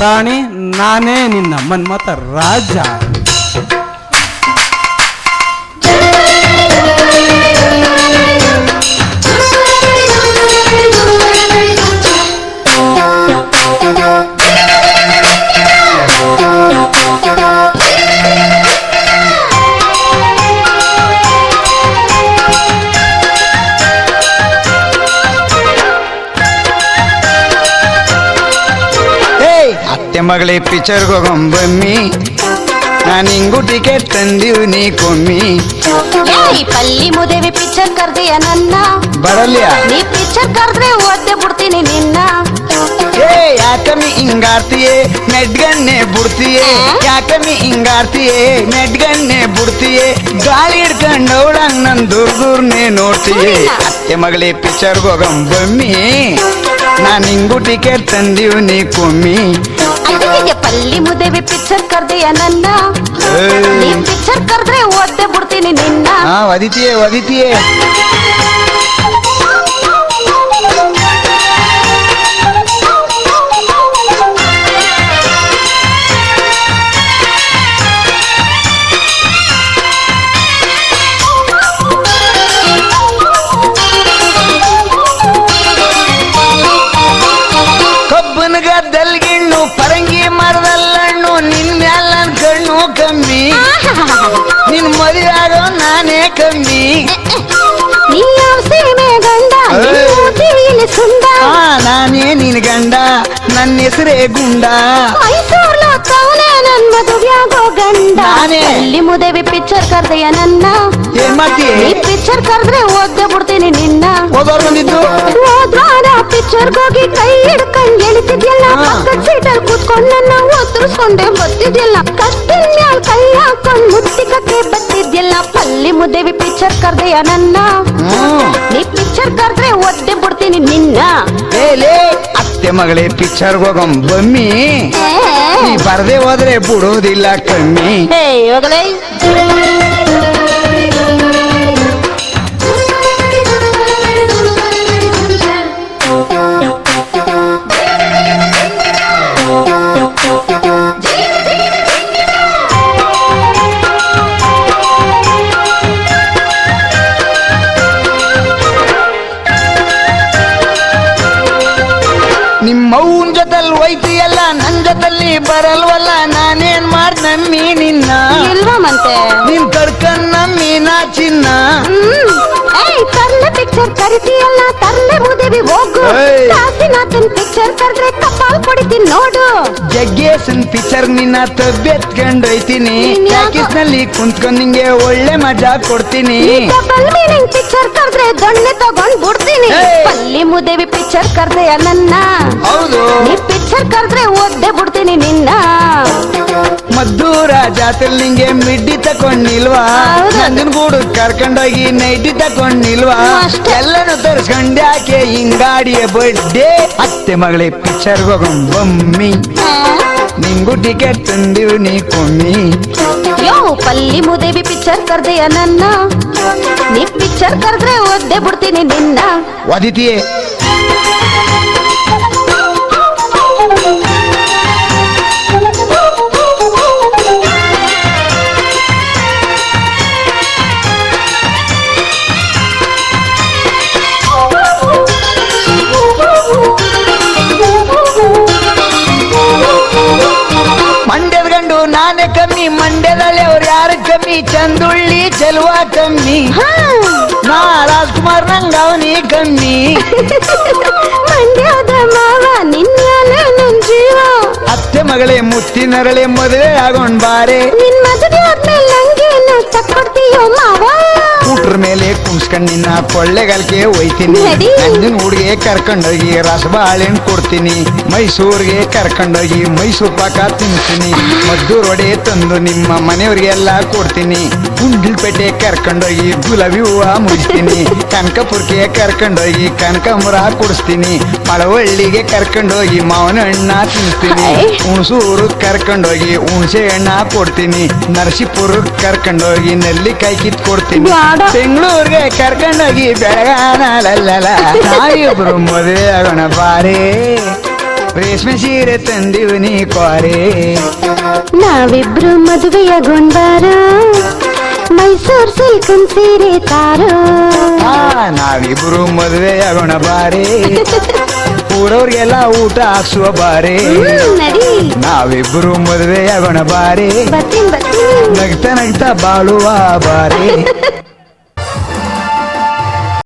ರಾಣಿ ನಾನೇ ನಿನ್ನ ಮನ್ಮತ ರಾಜ. ಅತ್ತೆ ಮಗಳೇ ಪಿಕ್ಚರ್ಗೆ ಹೋಗಂಬಮ್ಮಿ ನಾನು ಹಿಂಗೂ ಟಿಕೆಟ್ ತಂದೀವಿ ನೀ ಕೊಮ್ಮಿ. ಏಯ್ ಪಲ್ಲಿ ಮುದೇವಿ ಪಿಕ್ಚರ್ ಕರ್ದೆಯ ನನ್ನ? ಬರಲ್ಯ? ನೀ ಪಿಕ್ಚರ್ ಕರ್ದ್ರೆ ಓದ್ದೆ ಬಿಡ್ತೀನಿ ನಿನ್ನ. ಏ ಯಾಕಮ್ಮಿ ಹಿಂಗಾರ್ತಿಯೇ? ನೆಡ್ಗನ್ನೆ ಬಿಡ್ತೀಯೇ? ಯಾಕಮ್ಮಿ ಹಿಂಗಾರ್ತಿಯೇ? ನೆಡ್ಗನ್ನೆ ಬುಡ್ತಿಯೇ? ಗಾಳಿ ಹಿಡ್ಕೊಂಡು ಅವಳಂಗ್ ನನ್ ದೂರ್ ದೂರ್ನೆ ನೋಡ್ತೀಯೇ ಅತ್ತೆ ಮಗಳೇ ಪಿಕ್ಚರ್ಗೆ ಹೋಗಂಬಮ್ಮಿ ನಾನು ನಿಂಗು ಟಿಕೆಟ್ ತಂದಿವ್ ನೀ ಕೊಮ್ಮಿ. ಅದಕ್ಕೆ ಪಲ್ಲಿ ಮುದೇವಿ ಪಿಕ್ಚರ್ ಕರ್ದೆಯ ನನ್ನ. ನೀ. ಪಿಕ್ಚರ್ ಕರ್ದ್ರೆ ಓದ್ದೆ ಬಿಡ್ತೀನಿ ನಿನ್ನ. ಹಾ ಒದಿತಿಯೇ ಒದಿತಿಯೇ ನಿನ್ ಮದುವೆ ಆಗೋ ನಾನೇ ಕಮ್ಮಿ ನೀ ಯಾವ ಸೀಮೆ ಗಂಡ ಸುಂದ. ಆ ನಾನೇ ನಿನ್ ಗಂಡ ನನ್ನ ಹೆಸರೇ ಗುಂಡ. ಮೈಸೂರ್ಲೋ ತವನೆ ನನ್ ಮದುವೆಯಾಗೋ ಗಂಡ. ನಾನೇ. ಪಲ್ಲಿ ಮುದೇವಿ ಪಿಕ್ಚರ್ ಕರ್ದೆಯ ನನ್ನ. ಏನ್ ಮಾಡ್ತೀಯ ನೀ ಪಿಕ್ಚರ್ ಕರ್ದ್ರೆ ಓದ್ದೆ ಬಿಡ್ತೀನಿ ನಿನ್ನ. ಓದೋರ್ ಬಂದಿದ್ದು? ಹೋದ್ವಾರ ಪಿಚ್ಚರ್ ಹೋಗಿ ಕೈ ಹಿಡ್ಕೊಂಡ್ ಎಳಿತಿದ್ಯಲ್ಲ ಹಾ. ಪಕ್ಕದ ಸೀಟಲ್ ನನ್ನ ಒತ್ತರಿಸ್ಕೊಂಡೆ ಬತ್ತಿದ್ಯಲ್ಲ ಕತ್ತಿನ ಮ್ಯಾಲ್ ಕೈ ಹಾಕೊಂಡ್ ಮುತ್ತಿಕಕ್ಕೆ ಬತ್ತಿದ್ಯಲ್ಲ ಪಲ್ಲಿ ಮುದೇವಿ ಪಿಕ್ಚರ್ ಕರ್ದೆಯ ನನ್ನ. ನೀ ಪಿಕ್ಚರ್ ಕರ್ದ್ರೆ ಒದ್ದೆ ಬಿಡ್ತೀನಿ ನಿನ್ನ. ಲೇ ಅತ್ತೆ ಮಗಳೇ ಪಿಕ್ಚರ್ ಹೋಗಂ ಬಮ್ಮಿ ನೀ ಬರ್ದೆ ಹೋದ್ರೆ ಬಿಡೋದಿಲ್ಲ ಕಮ್ಮಿ ಹೇ ಹೋಗಲೇ. ನಿಮ್ಮವ್ವನ್ ಜೊತೆಲ್ ಹೋಯ್ತಿಯಲ್ಲ ನನ್ ಜೊತೆಲಿ ಬರಲ್ವಲ್ಲ ನಾನೇನ್ ಮಾಡ್ ನಮ್ಮಿ ನಿನ್ನ? ಇಲ್ವಾ ನಿನ್ ಕಡ್ಕನ್ ನಮ್ಮಿ ನಾ ಚಿನ್ನ? ಪಿಕ್ಚರ್ ಕರಿತೀಯಲ್ಲ ತರ್ಲೆ ಮುದೇವಿ ಹೋಗು. ಕಾಶಿನಾಥನ್ ಪಿಕ್ಚರ್ ಕರೆದ್ರೆ ಕಪಾಲ್ ಕೊಡಿತೀನಿ ನೋಡು. ಜಗ್ಗೇಶನ್ ಪಿಕ್ಚರ್ ನಿನ್ನ ತಬ್ಬೆತ್ಕೊಂಡೊಯ್ತೀನಿ ನೀನ್ ಯಾಕೋ- ಟಾಕೀಸ್ನಲ್ಲಿ ಕುಂತ್ಕೊಂಡ್ ನಿಂಗೆ ಒಳ್ಳೆ ಮಜಾ ಕೊಡ್ತೀನಿ. ಮೀನಿಂಗ್ ಪಿಕ್ಚರ್ ಕರೆದ್ರೆ ದೊಣ್ಣೆ ತಗೊಂಡ್ ಬಿಡ್ತೀನಿ. ಅಲ್ಲಿ ಪಲ್ಲಿ ಮುದೇವಿ ಪಿಕ್ಚರ್ ಕರ್ದೆಯ ನನ್ನ. ಹೌದು. ನೀ ಪಿಕ್ಚರ್ ಕರೆದ್ರೆ ಒದ್ದೆ ಬಿಡ್ತೀನಿ ನಿನ್ನ. ಮದ್ದೂರ ಜಾತ್ರೆ ನಿಂಗೆ ಮಿಡ್ಡಿ ತಕೊಂಡಿಲ್ವಾ ಹೌದು. ನಂದನ್ ಗೂಡು ಕರ್ಕೊಂಡೋಗಿ ನೈಟಿ ತಕೊಂಡಿಲ್ವಾ ಎಲ್ಲನು ಎಲ್ಲನೂ ತರ್ಸ್ಕೊಂಡ್ಯಾಕೆ ಹಿಂಗಾಡಿಯ ಬಡ್ಡೆ ಅತ್ತೆ ಮಗಳೇ ಪಿಕ್ಚರ್ ಹೋಗಂ ಬಮ್ಮಿ. ನಿಂಗು ಟಿಕೆಟ್ ತಂದಿವ್ ನೀ ಕೊಮ್ಮಿ ಯೋ ಪಲ್ಲಿ ಮುದೇವಿ ಪಿಕ್ಚರ್ ಕರ್ದೆಯ ನನ್ನ. ನೀ ಪಿಕ್ಚರ್ ಕರೆದ್ರೆ ಒದ್ದೆ ಬಿಡ್ತೀನಿ ನಿನ್ನ. ಒದಿತಿಯೇ ಕಮ್ಮಿ ಮಂಡ್ಯದಲ್ಲಿ ಅವ್ರು ಯಾರು ಕಮ್ಮಿ? ಚಂದುಳ್ಳಿ ಚೆಲುವ ಕಮ್ಮಿ. ನಾ ರಾಜ್ಕುಮಾರ್ ನಂಗ ಅವನಿ ಕಮ್ಮಿ. ಮಂಡ್ಯದ ಮಾವ ನಿನ್ನ ನನ್ ಜೀವ. ಅತ್ತೆ ಮಗಳೇ ಮುತ್ತಿನರಳೆ ಮದುವೆ ಆಗೊಂಡ್ ಬಾರೆ. ನಿನ್ ಮದುವೆ ಆದ್ಮೇಲೆ ನಂಗೇನು ತಕ್ಕೊಡ್ತೀಯೋ ಮಾವ? ಕುಣ್ಸ್ಕೊಂಡ್ ನಿನ್ನ ಕೊಳ್ಳೆಗಾಲ್ಕೆ ಒಯ್ತೀನಿ. ನಡಿ. ನಂದಿನ ಹುಡುಗೆ ಕರ್ಕೊಂಡೋಗಿ ರಸಬಾಳೆನ್ ಕೊಡ್ತೀನಿ. ಮೈಸೂರಿಗೆ ಕರ್ಕೊಂಡೋಗಿ ಮೈಸೂರು ಪಾಕ ತಿನ್ನಿಸ್ತೀನಿ ಮದ್ದು ರೊಡೆ ತಂದು ನಿಮ್ಮ ಮನೆಯವ್ರಿಗೆಲ್ಲ ಕೊಡ್ತೀನಿ. ಗುಂಡ್ಲಪೇಟೆ ಕರ್ಕೊಂಡೋಗಿ ಗುಲಾಬಿ ಹೂವ ಮುಗಿಸ್ತೀನಿ ಕನಕಪುರಕ್ಕೆ ಕರ್ಕೊಂಡೋಗಿ ಕನಕಾಂಬರ ಕೊಡಿಸ್ತೀನಿ. ಮಳವಳ್ಳಿಗೆ ಕರ್ಕೊಂಡೋಗಿ ಮಾವನ ಹಣ್ಣ ತಿನ್ನಿಸ್ತೀನಿ. ಹುಣಸೂರು ಕರ್ಕೊಂಡೋಗಿ ಹುಣಸೆ ಹಣ್ಣ ಕೊಡ್ತೀನಿ. ನರಸೀಪುರಕ್ಕೆ ಕರ್ಕೊಂಡೋಗಿ ನೆಲ್ಲಿಕಾಯಿ ಕಿತ್ ಕೊಡ್ತೀನಿ. ಬೆಂಗಳೂರಿಗೆ ಕರ್ಕೊಂಡೋಗಿ ಬೆಳಗಾನ ತಾಯಿ ನಾವಿಬ್ರು ಮದುವೆ ಆಗೋಣ ಬಾರೇ. ರೇಷ್ಮೆ ಸೀರೆ ತಂದಿವನಿ ಕ್ವಾರೆ. ನಾವಿಬ್ರು ಮದುವೆಯಾಗೊಂಡಾರ ಮೈಸೂರ್ ಸಿಲ್ಕನ್ ಸೀರೆ ತಾರೋ. ನಾವಿಬ್ರು ಮದುವೆ ಆಗೋಣ ಬಾರೆ. ಊರವ್ರಿಗೆಲ್ಲ ಊಟ ಹಾಕ್ಸುವ ಬಾರೆ. ನಾವಿಬ್ರು ಮದುವೆ ಆಗೋಣ ಬಾರೆ. ನಗ್ತಾ ನಗ್ತಾ ಬಾಳುವ ಬಾರೆ.